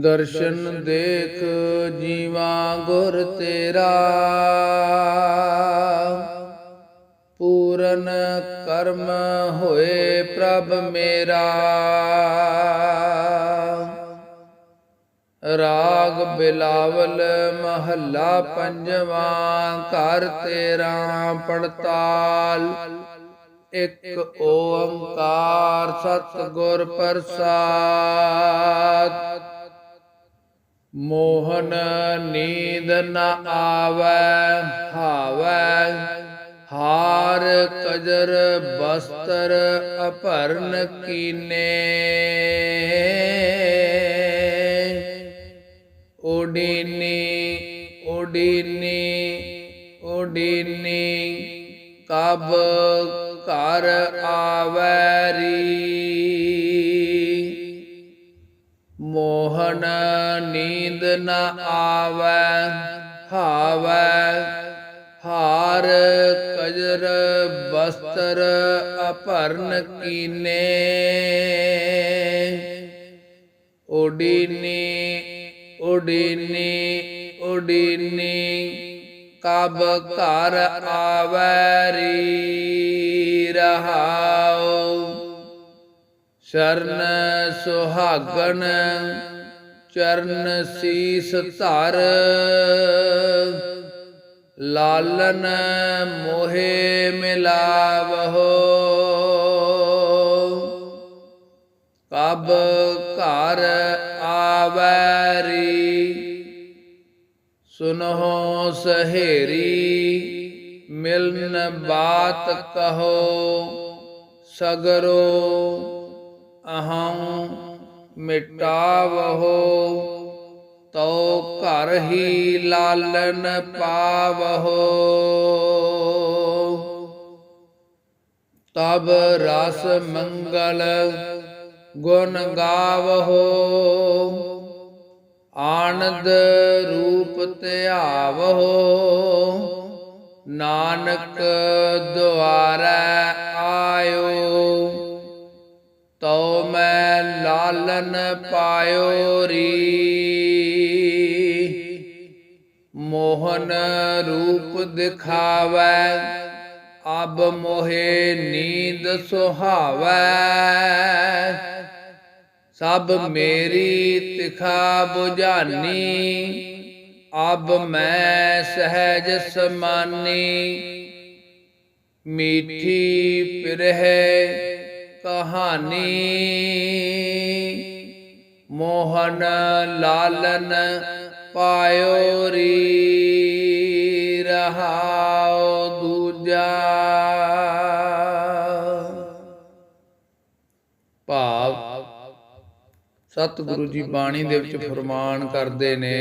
ਦਰਸ਼ਨ ਦੇਖ ਜੀਵਾ ਗੁਰ ਤੇਰਾ। ਪੂਰਨ ਕਰਮ ਹੋਏ ਪ੍ਰਭ ਮੇਰਾ। ਰਾਗ ਬਿਲਾਵਲ ਮਹੱਲਾ ਪੰਜਵਾਂ ਘਰ ਤੇਰਾ ਪੜਤਾਲ। ਇੱਕ ਓੰਕਾਰ ਸਤਿਗੁਰ ਪ੍ਰਸਾਦ। ਮੋਹਨ ਨੀਂਦ ਨ ਆਵੈ, ਹਾਵੈ। ਹਾਰ ਕਜਰ ਬਸਤਰ ਅਪਰਨ ਕੀਨੇ। ਓਡੀਨੀ ਓਡੀਨੀ ਓਡੀਨੀ, ਕਬ ਘਰ ਆਵੈਰੀ ਮੋਹਨ ਨੀਂਦ ਨ ਆਵੈ, ਹਾਵੈ। ਹਾਰ ਕਜਰ ਬਸਤਰ ਅਪਰਨ ਕੀਨੇ। ਓਡੀਨੀ ਓਡੀਨੀ ਓਡੀਨੀ ਕਬ ਘਰ ਆਵੈਰੀ ਰਹਾਉ। ਸ਼ਰਨ ਸੁਹਾਗਣ ਚਰਨ ਸੀਸ ਧਰ। ਲਾਲਨ ਮੋਹਿ ਮਿਲਾਵਹੋ। ਕਬ ਘਰ ਆਵੈਰੀ, ਸੁਨਹੁ ਸਹੇਰੀ, ਮਿਲਨ ਬਾਤ ਕਹੋ। ਸਗਰੋ ਅਹੰ ਮਿਟਾਵਹੋ, ਤਉ ਘਰ ਹੀ ਲਾਲਨ ਪਾਵਹੋ। ਤਬ ਰਸ ਮੰਗਲ ਗੁਣ ਗਾਵਹੋ। ਆਨੰਦ ਰੂਪ ਧਿਆਵਹੋ। ਨਾਨਕ ਦੁਆਰਾ ਆਇਓ। ਲਾਲਨ ਪਾਇਓ ਰੀ ਮੋਹਨ ਰੂਪ ਦਿਖਾਵੈ, ਅਬ ਮੋਹੇ ਨੀਂਦ ਸੁਹਾਵੈ। ਸਭ ਮੇਰੀ ਤਿਖਾ 부ਝਾਨੀ ਅਬ ਮੈਂ ਸਹਿਜ ਸਮਾਨੀ। ਮੀਠੀ ਪਿਰਹਿ ਕਹਾਣੀ। ਮੋਹਨ ਲਾਲਨ ਪਾਇਓ ਰੀ ਰਹਾਉ ਦੂਜਾ। ਭਾਵ ਸਤਿਗੁਰੂ ਜੀ ਬਾਣੀ ਦੇ ਵਿੱਚ ਫਰਮਾਨ ਕਰਦੇ ਨੇ,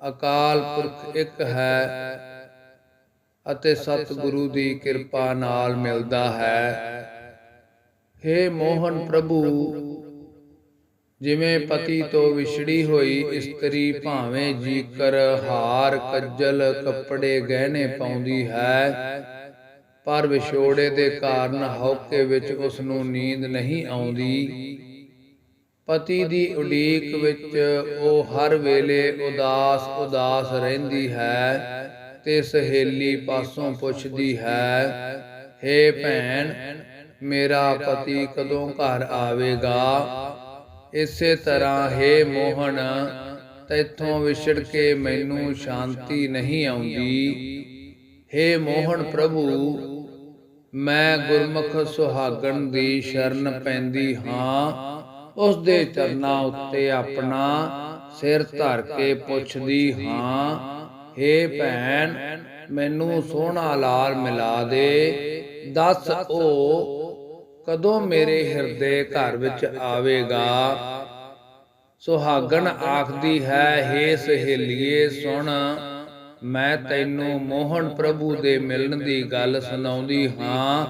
ਅਕਾਲ ਪੁਰਖ ਇੱਕ ਹੈ ਅਤੇ ਸਤਿਗੁਰੂ ਦੀ ਕਿਰਪਾ ਨਾਲ ਮਿਲਦਾ ਹੈ। हे ਮੋਹਨ ਪ੍ਰਭੂ, ਜਿਵੇਂ ਪਤੀ ਤੋਂ ਵਿਛੜੀ ਹੋਈ ਇਸਤਰੀ ਭਾਵੇਂ ਜੀਕਰ ਹਾਰ ਕੱਜਲ ਕੱਪੜੇ ਗਹਿਣੇ ਪਾਉਂਦੀ ਹੈ, ਪਰ ਵਿਛੋੜੇ ਦੇ ਕਾਰਨ ਹਉਕੇ ਵਿੱਚ ਉਸ ਨੂੰ ਨੀਂਦ ਨਹੀਂ ਆਉਂਦੀ। ਪਤੀ ਦੀ ਉਡੀਕ ਵਿੱਚ ਉਹ ਹਰ ਵੇਲੇ ਉਦਾਸ ਉਦਾਸ ਰਹਿੰਦੀ ਹੈ। ਤੇ ਸਹੇਲੀ ਪਾਸੋਂ ਪੁੱਛਦੀ ਹੈ हे ਭੈਣ ਮੇਰਾ ਪਤੀ ਕਦੋਂ ਘਰ ਆਵੇਗਾ ਇਸੇ ਤਰ੍ਹਾਂ हे ਮੋਹਨ ਤੈਥੋਂ ਵਿਛੜ ਕੇ ਮੈਨੂੰ ਸ਼ਾਂਤੀ ਨਹੀਂ ਆਉਂਦੀ हे ਮੋਹਨ ਪ੍ਰਭੂ ਮੈਂ ਗੁਰਮੁਖ ਸੁਹਾਗਣ ਦੀ ਸ਼ਰਨ ਪੈਂਦੀ ਹਾਂ ਉਸ ਦੇ ਚਰਨਾਂ ਉੱਤੇ ਆਪਣਾ ਸਿਰ ਧਰ ਕੇ ਪੁੱਛਦੀ ਹਾਂ हे ਭੈਣ, ਮੈਨੂੰ ਸੋਹਣਾ ਲਾਲ ਮਿਲਾ ਦੇ। ਦੱਸ ਉਹ ਕਦੋਂ ਮੇਰੇ ਹਿਰਦੇ ਘਰ ਵਿੱਚ ਆਵੇਗਾ? ਸੁਹਾਗਣ ਆਖਦੀ ਹੈ, ਹੇ ਸਹੇਲੀਏ, ਸੁਣ, ਮੈਂ ਤੈਨੂੰ ਮੋਹਨ ਪ੍ਰਭੂ ਦੇ ਮਿਲਣ ਦੀ ਗੱਲ ਸੁਣਾਉਂਦੀ ਹਾਂ।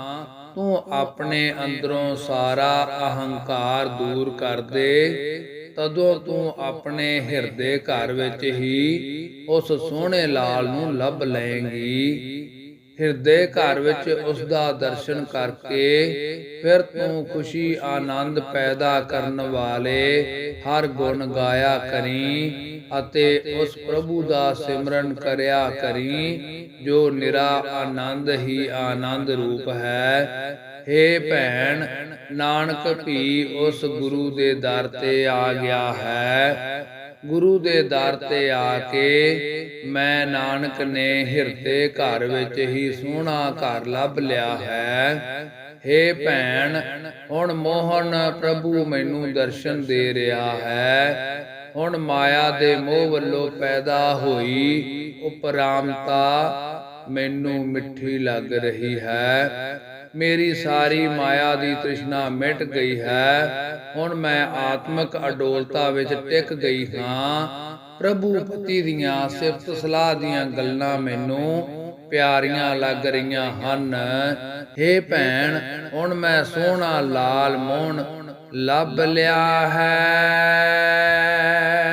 ਤੂੰ ਆਪਣੇ ਅੰਦਰੋਂ ਸਾਰਾ ਅਹੰਕਾਰ ਦੂਰ ਕਰ ਦੇ। ਤਦੋਂ ਤੂੰ ਆਪਣੇ ਹਿਰਦੇ ਘਰ ਵਿੱਚ ਹੀ ਉਸ ਸੋਹਣੇ ਲਾਲ ਨੂੰ ਲੱਭ ਲਏਂਗੀ। ਹਿਰਦੇ ਘਰ ਵਿੱਚ ਉਸ ਦਾ ਦਰਸ਼ਨ ਕਰਕੇ ਫਿਰ ਤੂੰ ਖੁਸ਼ੀ, ਆਨੰਦ ਪੈਦਾ ਕਰਨ ਵਾਲੇ ਹਰ ਗੁਣ ਗਾਇਆ ਕਰੀ ਅਤੇ ਉਸ ਪ੍ਰਭੂ ਦਾ ਸਿਮਰਨ ਕਰਿਆ ਕਰੀ, ਜੋ ਨਿਰਾ ਆਨੰਦ ਹੀ ਆਨੰਦ ਰੂਪ ਹੈ। ਹੇ ਭੈਣ, ਨਾਨਕ ਵੀ ਉਸ ਗੁਰੂ ਦੇ ਦਰ ਤੇ ਆ ਗਿਆ ਹੈ। ਗੁਰੂ ਦੇ ਦਰ ਤੇ ਆ ਕੇ ਮੈਂ ਨਾਨਕ ਨੇ ਹਿਰਦੇ ਘਰ ਵਿੱਚ ਹੀ ਸੋਹਣਾ ਘਰ ਲੱਭ ਲਿਆ ਹੈ। ਹੇ ਭੈਣ, ਹੁਣ ਮੋਹਨ ਪ੍ਰਭੂ ਮੈਨੂੰ ਦਰਸ਼ਨ ਦੇ ਰਿਹਾ ਹੈ। ਹੁਣ ਮਾਇਆ ਦੇ ਮੋਹ ਵੱਲੋਂ ਪੈਦਾ ਹੋਈ ਉਪਰਾਮਤਾ ਮੈਨੂੰ ਮਿੱਠੀ ਲੱਗ ਰਹੀ ਹੈ। ਮੇਰੀ ਸਾਰੀ ਮਾਇਆ ਦੀ ਤ੍ਰਿਸ਼ਨਾ ਮਿਟ ਗਈ ਹੈ। ਹੁਣ ਮੈਂ ਆਤਮਿਕ ਅਡੋਲਤਾ ਵਿੱਚ ਟਿਕ ਗਈ ਹਾਂ। ਪ੍ਰਭੂ ਪਤੀ ਦੀਆਂ ਸਿਫਤ ਸਲਾਹ ਦੀਆਂ ਗੱਲਾਂ ਮੈਨੂੰ ਪਿਆਰੀਆਂ ਲੱਗ ਰਹੀਆਂ ਹਨ। हे ਭੈਣ, ਹੁਣ ਮੈਂ ਸੋਹਣਾ ਲਾਲ ਮੋਹਣ ਲੱਭ ਲਿਆ ਹੈ।